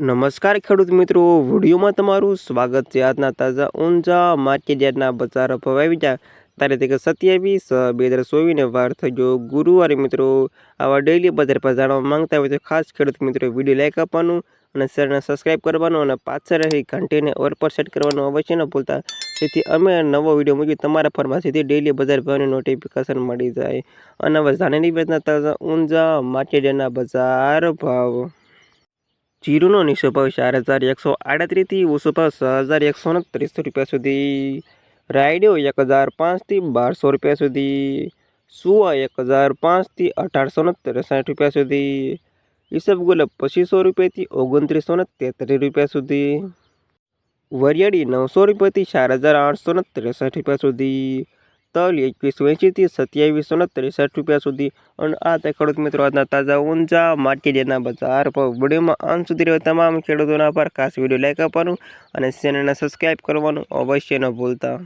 નમસ્કાર ખેડૂત મિત્રો, વિડીયોમાં તમારું સ્વાગત છે. આજના તાજા ઊંઝા માર્કેટ બજાર ભાવ આવી ગયા તારીખ સત્યાવીસ, બે હજાર ચોવીસને વાર થયો ગુરુવારે મિત્રો. આવા ડેઈલી બજાર પર જાણવા માંગતા હોય તો ખાસ ખેડૂત મિત્રો વીડિયો લાઈક આપવાનું અને શેરને સબસ્ક્રાઇબ કરવાનું અને પાછળ રહી ઘંટીને ઓર પર સેટ કરવાનું અવશ્ય ન ભૂલતા. જેથી અમે નવો વીડિયો મૂકી તમારા ફોનમાં સીધી ડેઈલી બજાર ભાવની નોટિફિકેશન મળી જાય. અને હવે જાણેલી વેચના તાજા ઊંઝા માર્કેટના બજાર ભાવ. જીરુનો નીચો ભાવ ચાર હજાર એકસો આડત્રીસથી ઓછો ભાવ છ હજાર એકસો ને ત્રીસો રૂપિયા સુધી. રાયડો એક હજાર પાંચથી બારસો રૂપિયા સુધી. સુવા એક હજાર પાંચથી અઢારસો ને ત્રેસઠ રૂપિયા સુધી. ઈસબગુલ પચીસો રૂપિયાથી ઓગણત્રીસો ને તેત્રીસ રૂપિયા સુધી. વરિયાળી નવસો રૂપિયાથી ચાર હજાર આઠસો ને ત્રેસઠ રૂપિયા સુધી. તલ એકવીસો એંશીથી સત્યાવીસો ને ત્રેસઠ રૂપિયા સુધી. અને આ તે ખેડૂત મિત્રો આજના તાજા માટી એના બજાર પર વિડીયોમાં અંત સુધી રહ્યો તમામ ખેડૂતોના પર ખાસ વીડિયો લાઈક આપવાનું અને ચેનલને સબસ્ક્રાઈબ કરવાનું અવશ્ય ન ભૂલતા.